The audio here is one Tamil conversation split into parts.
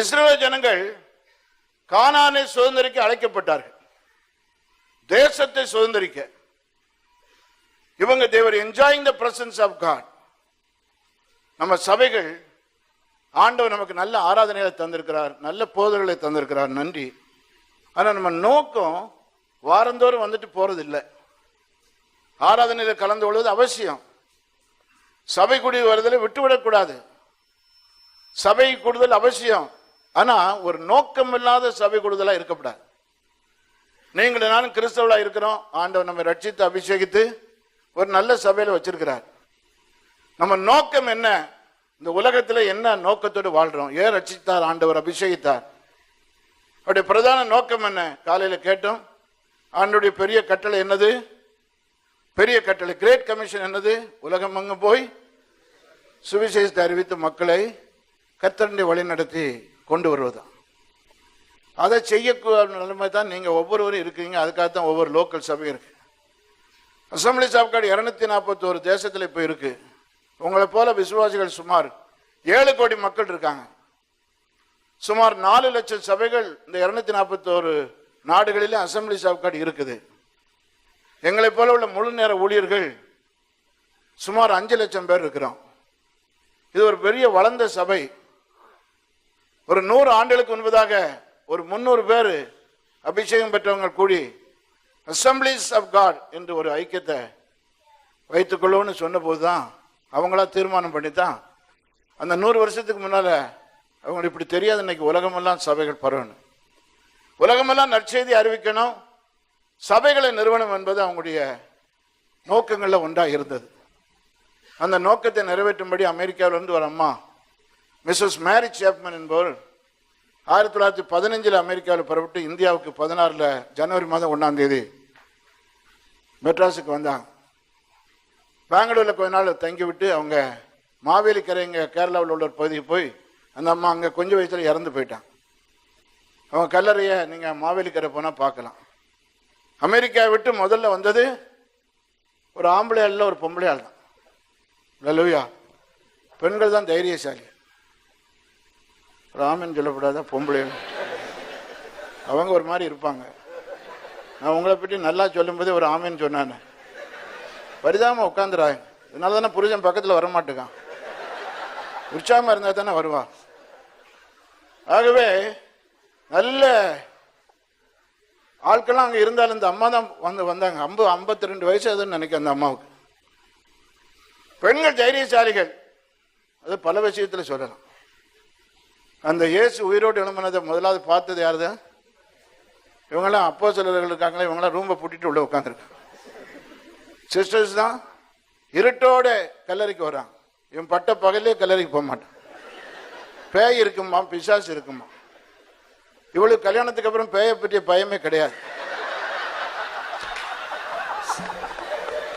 இஸ்ரேல் ஜனங்கள் கானானை சுதந்திரிக்க அழைக்கப்பட்டார்கள். தேசத்தை சுதந்திரிக்க. இவங்க they are enjoying the presence of God நம்ம சபைகள் ஆண்டவர் நமக்கு நல்ல ஆராதனைகளை தந்திருக்கிறார் நல்ல போதல்களை தந்திருக்கிறார் நன்றி. ஆனால் நம்ம நோக்கம் வாரந்தோறும் வந்துட்டு போறது இல்லை ஆராதனையில் கலந்து கொள்வது அவசியம். சபை குடி வருதலை விட்டுவிடக்கூடாது. சபை கூடுதல் அவசியம். ஆனா ஒரு நோக்கம் இல்லாத சபை கூடுதலா இருக்கக்கூடாது. நீங்கள் நானும் கிறிஸ்தவளா இருக்கிறோம். ஆண்டவர் நம்ம ரட்சித்து அபிஷேகித்து ஒரு நல்ல சபையில வச்சிருக்கிறார். நம்ம நோக்கம் என்ன? இந்த உலகத்துல என்ன நோக்கத்தோடு வாழ்றோம்? ஏன் ரட்சித்தார்? ஆண்டவர் அபிஷேகித்தார். அவருடைய பிரதான நோக்கம் என்ன? காலையில கேட்டோம். ஆண்டுடைய பெரிய கட்டளை என்னது? பெரிய கட்டளை. கிரேட் கமிஷன் என்னது? உலகம் அங்கு போய் சுவிசேஷத்தை அறிவித்து மக்களை கத்தரண்டி வழி நடத்தி கொண்டு வருவதுதான் அதை செய்யக்கூடிய நிலைமை தான் நீங்கள் ஒவ்வொருவரும் இருக்கீங்க. அதுக்காக தான் ஒவ்வொரு லோக்கல் சபை இருக்கு. அசம்பிளி சாப்பாடு இரநூத்தி நாற்பத்தோரு தேசத்தில் இப்போ இருக்கு. உங்களை போல விசுவாசிகள் சுமார் ஏழு கோடி மக்கள் இருக்காங்க. சுமார் நாலு லட்சம் சபைகள் இந்த இரநூத்தி நாற்பத்தோரு நாடுகளிலும் அசம்பிளி சாப்பாடு இருக்குது. எங்களை போல உள்ள முழு நேர ஊழியர்கள் சுமார் அஞ்சு லட்சம் பேர் இருக்கிறோம். இது ஒரு பெரிய வளர்ந்த சபை. ஒரு நூறு ஆண்டுகளுக்கு முன்பதாக ஒரு முன்னூறு பேர் அபிஷேகம் பெற்றவங்க கூடி அசம்பிளிஸ் ஆஃப் காட் என்று ஒரு ஐக்கியத்தை வைத்துக்கொள்ளும்னு சொன்னபோது தான் அவங்களா தீர்மானம் பண்ணி தான் அந்த நூறு வருஷத்துக்கு முன்னால் அவங்களுக்கு இப்படி தெரியாது. இன்னைக்கு உலகமெல்லாம் சபைகள் பரவணும். உலகமெல்லாம் நற்செய்தி அறிவிக்கணும். சபைகளை நிறுவனம் என்பது அவங்களுடைய நோக்கங்களில் ஒன்றாக இருந்தது. அந்த நோக்கத்தை நிறைவேற்றும்படி அமெரிக்காவிலிருந்து ஒரு அம்மா மிஸ்ஸஸ் மேரி சேப்மன் என்பவர் ஆயிரத்தி தொள்ளாயிரத்தி பதினஞ்சில் அமெரிக்காவில் புறப்பட்டு இந்தியாவுக்கு பதினாறில் ஜனவரி மாதம் ஒன்றாம் தேதி மெட்ராஸுக்கு வந்தாங்க பெங்களூரில் கொஞ்ச நாள் தங்கி விட்டு அவங்க மாவேலிக்கரை இங்கே கேரளாவில் உள்ள ஒரு பகுதிக்கு போய் அந்த அம்மா அங்கே கொஞ்சம் வயசில் இறந்து போயிட்டான். அவங்க கல்லறையை நீங்கள் மாவேலிக்கரை போனால் பார்க்கலாம். அமெரிக்காவை விட்டு முதல்ல வந்தது ஒரு ஆம்பளை ஆள் ஒரு பொம்பளை ஆள் தான் லலுயா பெண்கள் தான் தைரியசாலி. ராமன் சொல்லப்படாத பொம்பளை. அவங்க ஒரு மாதிரி இருப்பாங்க. நான் உங்களை பற்றி நல்லா சொல்லும்போது ஒரு ஆமேன்னு சொன்னானே பரிதாம உட்காந்துறாங்க இதனால தானே புருஷன் பக்கத்தில் வரமாட்டுக்கான் உற்சாகமாக இருந்தால் தானே வருவான் ஆகவே நல்ல ஆட்கள்லாம் அங்கே இருந்தாலும் இந்த அம்மா தான் வந்து வந்தாங்க. ஐம்பது ஐம்பத்தி ரெண்டு வயசு அதுன்னு நினைக்கிறேன் அந்த அம்மாவுக்கு. பெண்கள் தைரியசாலிகள். அது பல விஷயத்தில் சொல்லலாம். அந்த இயேசு உயிரோடு எழும்பினதை முதலாவது பார்த்தது யாருது? இவங்கெல்லாம் அப்போ சிலர்கள் இருக்காங்களே இவங்கெல்லாம் ரூமை பூட்டிட்டு உள்ள உட்காந்துருக்காங்க சிஸ்டர்ஸ் தான் இருட்டோட கல்லறைக்கு வரான். இவன் பட்ட பகலே கல்லறைக்கு போக மாட்டான். பேய் இருக்குமா பிசாசு இருக்குமா? இவளுக்கு கல்யாணத்துக்கு அப்புறம் பேயை பற்றிய பயமே கிடையாது.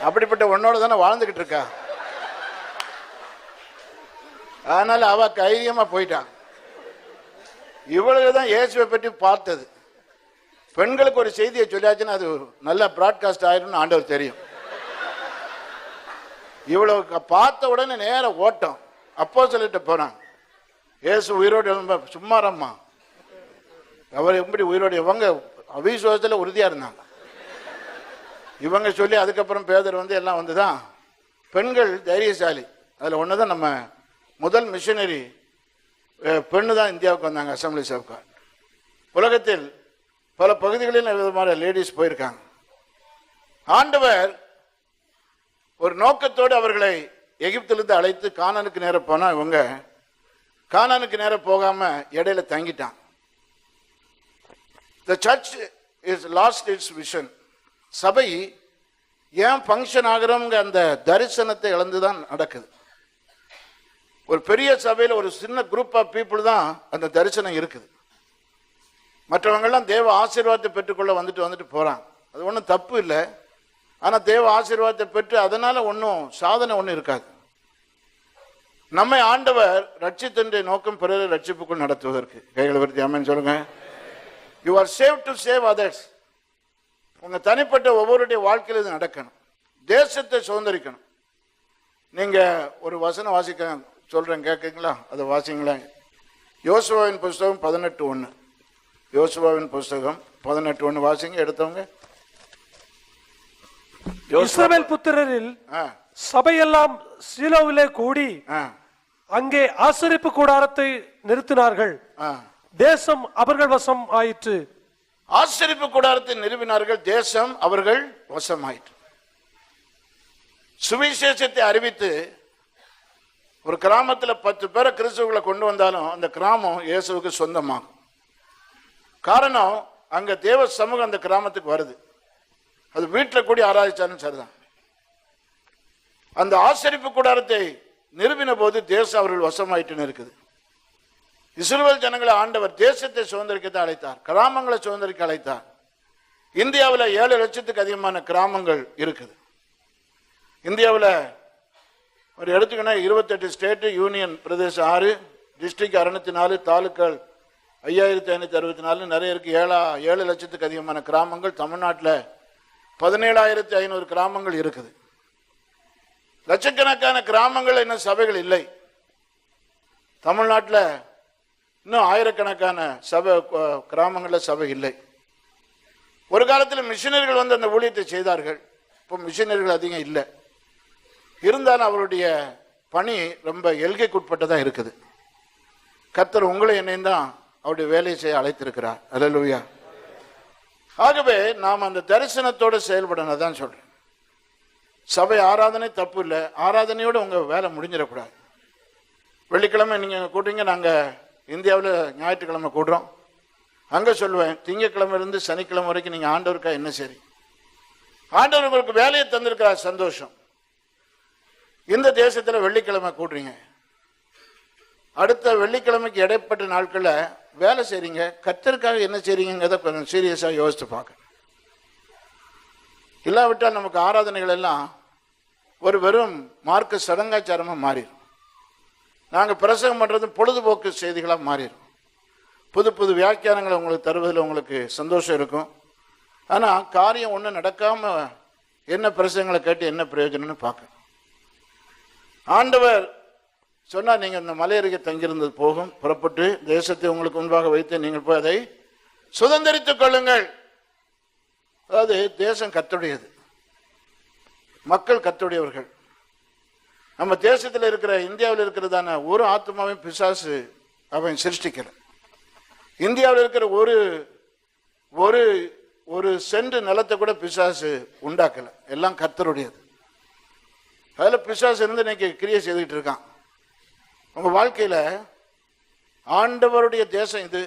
அப்படிப்பட்ட உன்னோட தானே வாழ்ந்துகிட்டு இருக்கா? அதனால அவ தைரியமா போயிட்டான் இவ்வளவுதான் தான் இயேசுவை பற்றி பார்த்தது. பெண்களுக்கு ஒரு செய்தியை சொல்லியாச்சுன்னா அது நல்ல ப்ராட்காஸ்ட் ஆயிரும்னு ஆண்டவர் தெரியும். இவ்வளவு பார்த்த உடனே நேர ஓட்டம். அப்போ சொல்லிட்டு போனாங்க இயேசு உயிரோடு எழும்ப சும்மாரம்மா அவர் எப்படி உயிரோடு இவங்க அவிசுவாசத்தில் உறுதியாக இருந்தாங்க. இவங்க சொல்லி அதுக்கப்புறம் பேதர் வந்து எல்லாம் வந்துதான். பெண்கள் தைரியசாலி. அதில் ஒன்று தான் நம்ம முதல் மிஷினரி பெண்ணு தான் இந்தியாவுக்கு வந்தாங்க அசம்பிளி சவுக்கா. உலகத்தில் பல பகுதிகளில் விதமான லேடிஸ் போயிருக்காங்க. ஆண்டவர் ஒரு நோக்கத்தோடு அவர்களை எகிப்திலிருந்து அழைத்து காணனுக்கு நேரம் போனால் இவங்க கானானுக்கு நேரம் போகாமல் இடையில தங்கிட்டான். The church is lost its vision சபை ஏன் ஃபங்க்ஷன் ஆகிறோங்க அந்த தரிசனத்தை இழந்து தான் நடக்குது. ஒரு பெரிய சபையில் ஒரு சின்ன குரூப் ஆஃப் பீப்புள் தான் அந்த தரிசனம் இருக்குது. மற்றவங்கெல்லாம் தேவ ஆசீர்வாதத்தை பெற்றுக்கொள்ள வந்துட்டு வந்துட்டு போகிறாங்க அது ஒன்றும் தப்பு இல்லை. ஆனால் தேவ ஆசீர்வாதத்தை பெற்று அதனால் ஒன்றும் சாதனை ஒன்றும் இருக்காது. நம்மை ஆண்டவர் ரட்சித்தன்றை நோக்கம் பிறரை ரட்சிப்புக்குள் நடத்துவதற்கு. கைகளை பற்றி அம்மன் சொல்லுங்க. You are save to save others உங்கள் தனிப்பட்ட ஒவ்வொருடைய வாழ்க்கையில் இது நடக்கணும். தேசத்தை சுதந்திரிக்கணும். நீங்கள் ஒரு வசனம் வாசிக்க சொல்றேன் கேட்குங்களா அதை வாசிங்களேன் யோசுவாவின் புஸ்தகம் பதினெட்டு ஒன்று யோசுவாவின் புஸ்தகம் பதினெட்டு ஒன்று வாசிங்க எடுத்தவங்க. இஸ்ரவேல் புத்திரரில் சபையெல்லாம் சீலோவிலே கூடி அங்கே ஆசரிப்பு கூடாரத்தை நிறுத்தினார்கள். தேசம் அவர்கள் வசம் ஆயிற்று. ஆசரிப்பு கூடாரத்தை நிறுவினார்கள் தேசம் அவர்கள் வசமாயிற்று. சுவிசேஷத்தை அறிவித்து ஒரு கிராமத்தில் பத்து பேரை கிறிஸ்துவர்களை கொண்டு வந்தாலும் அந்த கிராமம் இயேசுவுக்கு சொந்தமாகும். காரணம் அங்கே தேவ சமூகம் அந்த கிராமத்துக்கு வருது. அது வீட்டில் கூடி ஆராய்ச்சாலும் சரிதான். அந்த ஆசரிப்பு கூடாரத்தை நிறுவின போது தேசம் அவர்கள் வசமாயிட்டுன்னு இருக்குது. இஸ்ரவேல் ஜனங்களை ஆண்டவர் தேசத்தை சுதந்திரிக்கத்தை அழைத்தார். கிராமங்களை சுதந்திரிக்க அழைத்தார். இந்தியாவில் ஏழு லட்சத்துக்கு அதிகமான கிராமங்கள் இருக்குது. இந்தியாவில் ஒரு எடுத்துக்கினா இருபத்தெட்டு ஸ்டேட்டு யூனியன் பிரதேசம் ஆறு டிஸ்ட்ரிக் அறுநூத்தி நாலு தாலுக்கள் ஐயாயிரத்தி ஐநூற்றி அறுபத்தி நாலு நிறைய இருக்குது ஏழா ஏழு லட்சத்துக்கு அதிகமான கிராமங்கள். தமிழ்நாட்டில் பதினேழாயிரத்தி ஐநூறு கிராமங்கள் இருக்குது. லட்சக்கணக்கான கிராமங்கள் இன்னும் சபைகள் இல்லை. தமிழ்நாட்டில் இன்னும் ஆயிரக்கணக்கான சபை கிராமங்களில் சபை இல்லை. ஒரு காலத்தில் மிஷினரிகள் வந்து அந்த ஊழியத்தை செய்தார்கள். இப்போ மிஷினரிகள் அதிகம் இல்லை. இருந்தாலும் அவருடைய பணி ரொம்ப எல்கைக்குட்பட்டதாக இருக்குது. கத்தர் உங்களை என்னையும் தான் அவருடைய வேலையை செய்ய அழைத்திருக்கிறார். அல்லேலூயா ஆகவே நாம் அந்த தரிசனத்தோடு செயல்படணும் தான் சொல்கிறேன் சபை ஆராதனை தப்பு இல்லை. ஆராதனையோடு உங்கள் வேலை முடிஞ்சிடக்கூடாது. வெள்ளிக்கிழமை நீங்கள் கூட்டுங்க நாங்கள் இந்தியாவில் ஞாயிற்றுக்கிழமை கூடுறோம். அங்கே சொல்லுவேன் திங்கக்கிழமைலேருந்து சனிக்கிழமை வரைக்கும் நீங்கள் ஆண்டவருக்கா என்ன சரி? ஆண்டவர் உங்களுக்கு வேலையை தந்திருக்கிறார் சந்தோஷம். இந்த தேசத்தில் வெள்ளிக்கிழமை கூடுறீங்க. அடுத்த வெள்ளிக்கிழமைக்கு இடைப்பட்ட நாட்களில் வேலை செய்றீங்க. கத்தருக்காக என்ன செய்றீங்கிறத கொஞ்சம் சீரியஸாக யோசித்து பார்க்க இல்லாவிட்டால் நமக்கு ஆராதனைகள் எல்லாம் ஒரு வெறும் மார்க்க சடங்காச்சாரமாக மாறிடும் நாங்கள் பிரசங்கம் பண்ணுறது பொழுதுபோக்கு செய்திகளாக மாறிடும் புது புது வியாக்கியானங்களை உங்களுக்கு தருவதில் உங்களுக்கு சந்தோஷம் இருக்கும். ஆனால் காரியம் ஒன்றும் நடக்காமல் என்ன பிரசங்களை கேட்டு என்ன பிரயோஜனம்னு பார்க்க. ஆண்டவர் சொன்னால் நீங்கள் இந்த மலை அருகே தங்கியிருந்தது போகும் புறப்பட்டு தேசத்தை உங்களுக்கு முன்பாக வைத்து நீங்கள் போய் அதை சுதந்திரித்துக் கொள்ளுங்கள். அதாவது தேசம் கத்துடையது. மக்கள் கத்துடையவர்கள். நம்ம தேசத்தில் இருக்கிற இந்தியாவில் இருக்கிறதான ஒரு ஆத்மாவையும் பிசாசு அவன் சிருஷ்டிக்கல. இந்தியாவில் இருக்கிற ஒரு ஒரு ஒரு சென்று நிலத்தை கூட பிசாசு உண்டாக்கல. எல்லாம் கத்தருடையது. அதில் பிசாசு இருந்து இன்னைக்கு கிரியை செய்துக்கிட்டு இருக்கான். உங்கள் வாழ்க்கையில் ஆண்டவருடைய தேசம் இது.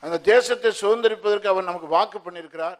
அந்த தேசத்தை சுதந்திரிப்பதற்கு அவர் நமக்கு வாக்கு பண்ணியிருக்கிறார்.